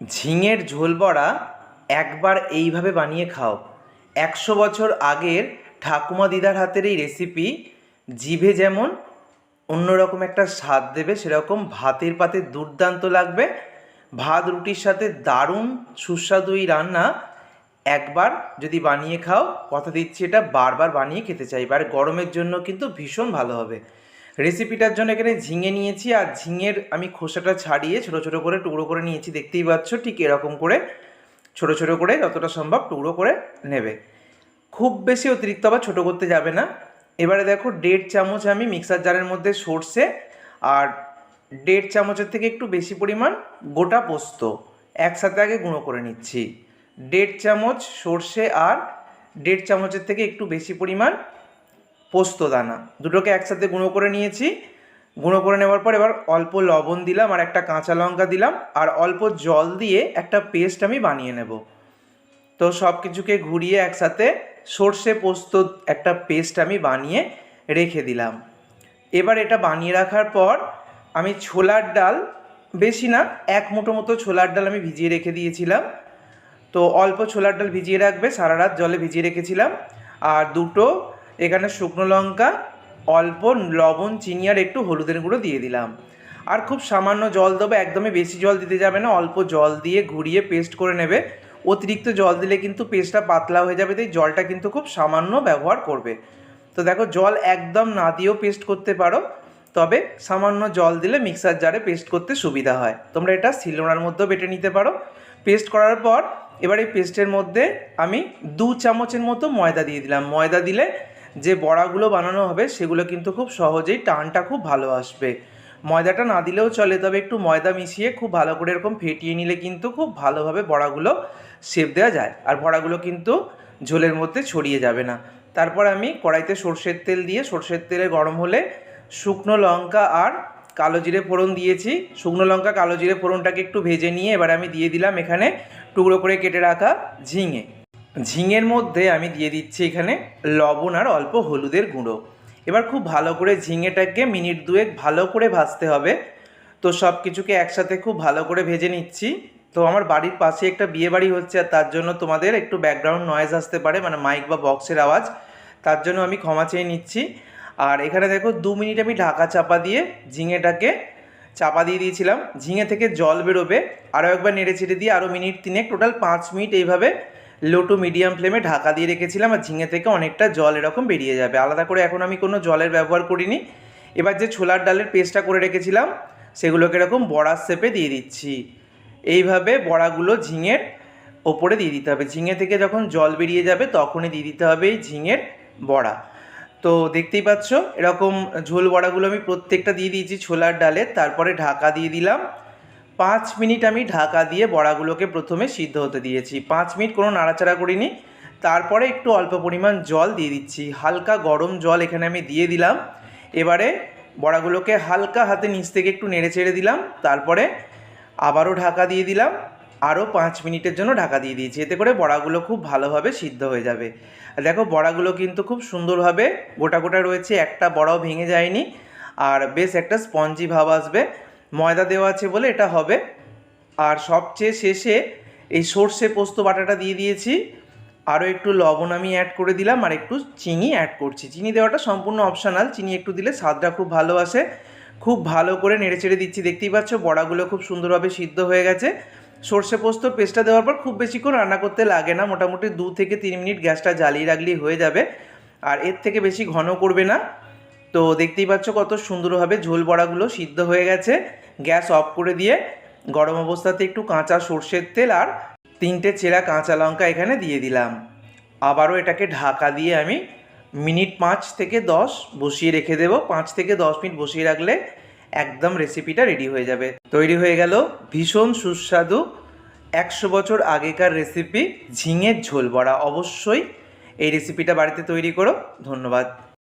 ঝিঙের ঝোল বড়া একবার এইভাবে বানিয়ে খাও। একশো বছর আগের ঠাকুমা দিদার হাতের এই রেসিপি জিভে যেমন অন্যরকম একটা স্বাদ দেবে, সেরকম ভাতের পাতে দুর্দান্ত লাগবে। ভাত, রুটির সাথে দারুণ সুস্বাদু এই রান্না একবার যদি বানিয়ে খাও, কথা দিচ্ছি এটা বারবার বানিয়ে খেতে চাইবে। আর গরমের জন্য কিন্তু ভীষণ ভালো হবে। রেসিপিটার জন্য এখানে ঝিঙে নিয়েছি আর ঝিঙের আমি খোসাটা ছাড়িয়ে ছোটো ছোটো করে টুকরো করে নিয়েছি, দেখতেই পাচ্ছ ঠিক এরকম করে। ছোটো ছোটো করে যতটা সম্ভব টুকরো করে নেবে। খুব বেশি অতিরিক্ত আবার ছোটো করতে যাবে না। এবারে দেখো দেড় চামচ আমি মিক্সার জারের মধ্যে সর্ষে আর দেড় চামচের থেকে একটু বেশি পরিমাণ গোটা পোস্ত একসাথে আগে গুঁড়ো করে নিচ্ছি। দেড় চামচ সর্ষে আর দেড় চামচের থেকে একটু বেশি পরিমাণ পোস্ত দানা। দুটোকে একসাথে গুঁড়ো করে নিয়েছি। গুঁড়ো করে নেওয়ার পর এবার অল্প লবণ দিলাম আর একটা কাঁচা লঙ্কা দিলাম আর অল্প জল দিয়ে একটা পেস্ট আমি বানিয়ে নেব। তো সব কিছুকে ঘুরিয়ে একসাথে সর্ষে পোস্ত একটা পেস্ট আমি বানিয়ে রেখে দিলাম। এবার এটা বানিয়ে রাখার পর আমি ছোলার ডাল, বেশি না, এক মুঠো মতো ছোলার ডাল আমি ভিজিয়ে রেখে দিয়েছিলাম। তো অল্প ছোলার ডাল ভিজিয়ে রাখবে, সারা রাত জলে ভিজিয়ে রেখেছিলাম। আর দুটো এখানে শুকনো লঙ্কা, অল্প লবণ, চিনি আর একটু হলুদের গুঁড়ো দিয়ে দিলাম। আর খুব সামান্য জল দেবো, একদমই বেশি জল দিতে যাবে না, অল্প জল দিয়ে ঘুরিয়ে পেস্ট করে নেবে। অতিরিক্ত জল দিলে কিন্তু পেস্টটা পাতলা হয়ে যাবে, তাই জলটা কিন্তু খুব সামান্য ব্যবহার করবে। তো দেখো, জল একদম না দিয়েও পেস্ট করতে পারো, তবে সামান্য জল দিলে মিক্সার জারে পেস্ট করতে সুবিধা হয়। তোমরা এটা শিলনোড়ার মধ্যেও বেটে নিতে পারো। পেস্ট করার পর, এবার এই পেস্টের মধ্যে আমি দু চামচের মতো ময়দা দিয়ে দিলাম। ময়দা দিলে যে বড়াগুলো বানানো হবে, সেগুলো কিন্তু খুব সহজেই টানটা খুব ভালো আসবে। ময়দাটা না দিলেও চলে, তবে একটু ময়দা মিশিয়ে খুব ভালো করে এরকম ফেটিয়ে নিলে কিন্তু খুব ভালোভাবে বড়াগুলো শেপ দেওয়া যায়। আর বড়াগুলো কিন্তু ঝোলের মধ্যে ছড়িয়ে যাবে না। তারপর আমি কড়াইতে সর্ষের তেল দিয়ে, সর্ষের তেলে গরম হলে শুকনো লঙ্কা আর কালো জিরে ফোড়ন দিয়েছি। শুকনো লঙ্কা, কালো জিরে ফোড়নটাকে একটু ভেজে নিয়ে এবার আমি দিয়ে দিলাম এখানে টুকরো করে কেটে রাখা ঝিঙে। ঝিঙের মধ্যে আমি দিয়ে দিচ্ছি এখানে লবণ আর অল্প হলুদের গুঁড়ো। এবার খুব ভালো করে ঝিঙেটাকে মিনিট দুয়েক ভালো করে ভাজতে হবে। তো সব কিছুকে একসাথে খুব ভালো করে ভেজে নিচ্ছি। তো আমার বাড়ির পাশে একটা বিয়ে বাড়ি হচ্ছে আর তার জন্য তোমাদের একটু ব্যাকগ্রাউন্ড নয়েজ আসতে পারে মানে মাইক বা বক্সের আওয়াজ। তার জন্য আমি ক্ষমা চেয়ে নিচ্ছি। আর এখানে দেখো দু মিনিট আমি ঢাকা চাপা দিয়ে ঝিঙেটাকে চাপা দিয়ে দিয়েছিলাম। ঝিঙে থেকে জল বেরোবে। আরও একবার নেড়ে ছেড়ে দিয়ে আরও মিনিট তিনেক টোটাল পাঁচ মিনিট এইভাবে লো টু মিডিয়াম ফ্লেমে ঢাকা দিয়ে রেখেছিলাম আর ঝিঙে থেকে অনেকটা জল এরকম বেরিয়ে যাবে। আলাদা করে এখন আমি কোনো জলের ব্যবহার করিনি। এবার যে ছোলার ডালের পেস্টটা করে রেখেছিলাম, সেগুলোকে এরকম বড়ার শেপে দিয়ে দিচ্ছি। এইভাবে বড়াগুলো ঝিঙের ওপরে দিয়ে দিতে হবে। ঝিঙে থেকে যখন জল বেরিয়ে যাবে, তখনই দিয়ে দিতে হবে এই ঝিঙের বড়া। তো দেখতেই পাচ্ছ, এরকম ঝোল বড়াগুলো আমি প্রত্যেকটা দিয়ে দিয়েছি ছোলার ডালে। তারপরে ঢাকা দিয়ে দিলাম। পাঁচ মিনিট আমি ঢাকা দিয়ে বড়াগুলোকে প্রথমে সিদ্ধ হতে দিয়েছি। পাঁচ মিনিট কোনো নাড়াচাড়া করিনি। তারপরে একটু অল্প পরিমাণ জল দিয়ে দিচ্ছি। হালকা গরম জল এখানে আমি দিয়ে দিলাম। এবারে বড়াগুলোকে হালকা হাতে নিচ থেকে একটু নেড়ে চেড়ে দিলাম। তারপরে আবারও ঢাকা দিয়ে দিলাম। আরও পাঁচ মিনিটের জন্য ঢাকা দিয়ে দিয়েছি। এতে করে বড়াগুলো খুব ভালোভাবে সিদ্ধ হয়ে যাবে। দেখো, বড়াগুলো কিন্তু খুব সুন্দরভাবে গোটা গোটা রয়েছে। একটা বড়াও ভেঙে যায়নি। আর বেশ একটা স্পঞ্জি ভাব আসবে। ময়দা দেওয়া আছে বলে এটা হবে। আর সবচেয়ে শেষে এই সর্ষে পোস্ত বাটাটা দিয়ে দিয়েছি। আরও একটু লবণ আমি অ্যাড করে দিলাম আর একটু চিনি অ্যাড করছি। চিনি দেওয়াটা সম্পূর্ণ অপশনাল চিনি একটু দিলে স্বাদটা খুব ভালো আসে। খুব ভালো করে নেড়ে চেড়ে দিচ্ছি। দেখতেই পাচ্ছ বড়াগুলো খুব সুন্দরভাবে সিদ্ধ হয়ে গেছে। সর্ষে পোস্তর পেস্টটা দেওয়ার পর খুব বেশিক্ষণ রান্না করতে লাগে না। মোটামুটি দু থেকে তিন মিনিট গ্যাসটা জ্বালিয়ে রাখলেই হয়ে যাবে। আর এর থেকে বেশি ঘন করবে না। তো দেখতেই পাচ্ছ কত সুন্দরভাবে ঝোল বড়াগুলো সিদ্ধ হয়ে গেছে। গ্যাস অফ করে দিয়ে গরম অবস্থাতে একটু কাঁচা সর্ষের তেল আর তিনটে চেরা কাঁচা লঙ্কা এখানে দিয়ে দিলাম। আবারও এটাকে ঢাকা দিয়ে আমি মিনিট পাঁচ থেকে দশ বসিয়ে রেখে দেবো। পাঁচ থেকে দশ মিনিট বসিয়ে রাখলে একদম রেসিপিটা রেডি হয়ে যাবে। তৈরি হয়ে গেল ভীষণ সুস্বাদু, একশো বছর আগেকার রেসিপি ঝিঙের ঝোল বড়া। অবশ্যই এই রেসিপিটা বাড়িতে তৈরি করো। ধন্যবাদ।